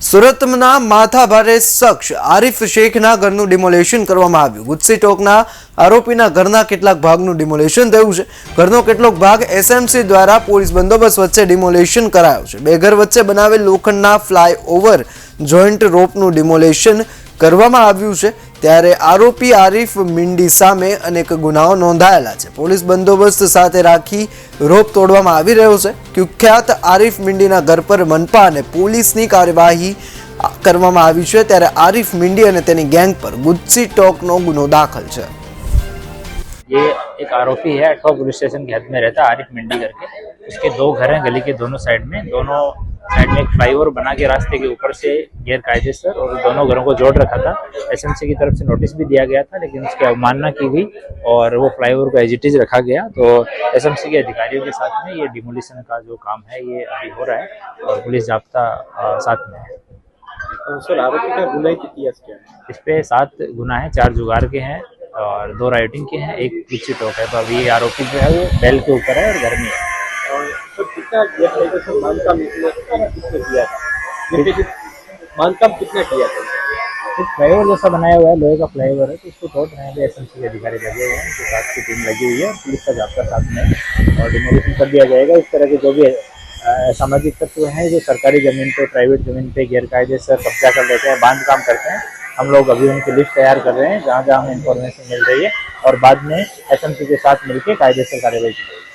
સુરતના માથાભારે શખ્સ આરિફ શેખના ઘરનું ડિમોલેશન કરવામાં આવ્યું. ગુજસી ટોકના આરોપીના ઘરના કેટલાક ભાગનું ડિમોલેશન થયું છે. ઘરનો કેટલોક ભાગ એસએમસી દ્વારા પોલીસ બંદોબસ્ત વચ્ચે ડિમોલેશન કરાયો છે. બે ઘર વચ્ચે બનાવેલ લોખંડના ફ્લાયઓવર જોઈન્ટ રોપનું ડિમોલેશન કરવામાં આવ્યું છે. ત્યારે આરોપી આરિફ મિંડી સામે અનેક ગુનાઓ નોંધાયેલા છે પોલીસ બંદોબસ્ત સાથે રાખી રોપ તોડવામાં આવી રહ્યો છે કુખ્યાત આરિફ મિંડીના ઘર પર મનપા અને પોલીસની કાર્યવાહી કરવામાં આવી છે ત્યારે આરિફ મિંડી અને તેની ગેંગ પર ગુજસી ટોકનો ગુનો દાખલ છે ये एक आरोपी है अठवा पुलिस स्टेशन के हद में रहता है आरिफ मंडी करके उसके दो घर हैं गली के दोनों साइड में दोनों साइड में एक फ्लाईओवर बना के रास्ते के ऊपर से गैर कायदेसर और दोनों घरों को जोड़ रखा था। एसएमसी की तरफ़ से नोटिस भी दिया गया था लेकिन उसकी अवमानना की गई और वो फ्लाईओवर को एजिटिज रखा गया। तो एसएमसी के अधिकारियों के साथ में ये डिमोलिशन का जो काम है ये अभी हो रहा है और पुलिस जाब्ता साथ में है। सर आरोपी का गुनाही इतिहास क्या है? इस पे सात गुना है चार जुगार के हैं और दो राइटिंग के हैं एक पीछे टोक है। तो अभी आरोपी जो है वो बैल के ऊपर है और घर में है। और किया था फ्लाईओवर जैसा बनाया हुआ है, लोहे का फ्लाईओवर है तो उसको तोड़ रहे हैं एस के अधिकारी लगे हुए हैं उनके साथ की टीम लगी हुई है पुलिस का जाब्ता साथ में और डिमोलिशन कर दिया जाएगा। इस तरह के जो भी सामाजिक तत्व हैं, जो सरकारी ज़मीन पे प्राइवेट ज़मीन पे गैर कायदे से कब्जा कर लेते हैं, बाँध काम करते हैं, हम लोग अभी उनकी लिस्ट तैयार कर रहे हैं, जहाँ जहाँ हमें इन्फॉर्मेशन मिल रही है, और बाद में एसएमसी के साथ मिलकर कायदे से कार्रवाई की जाएगी।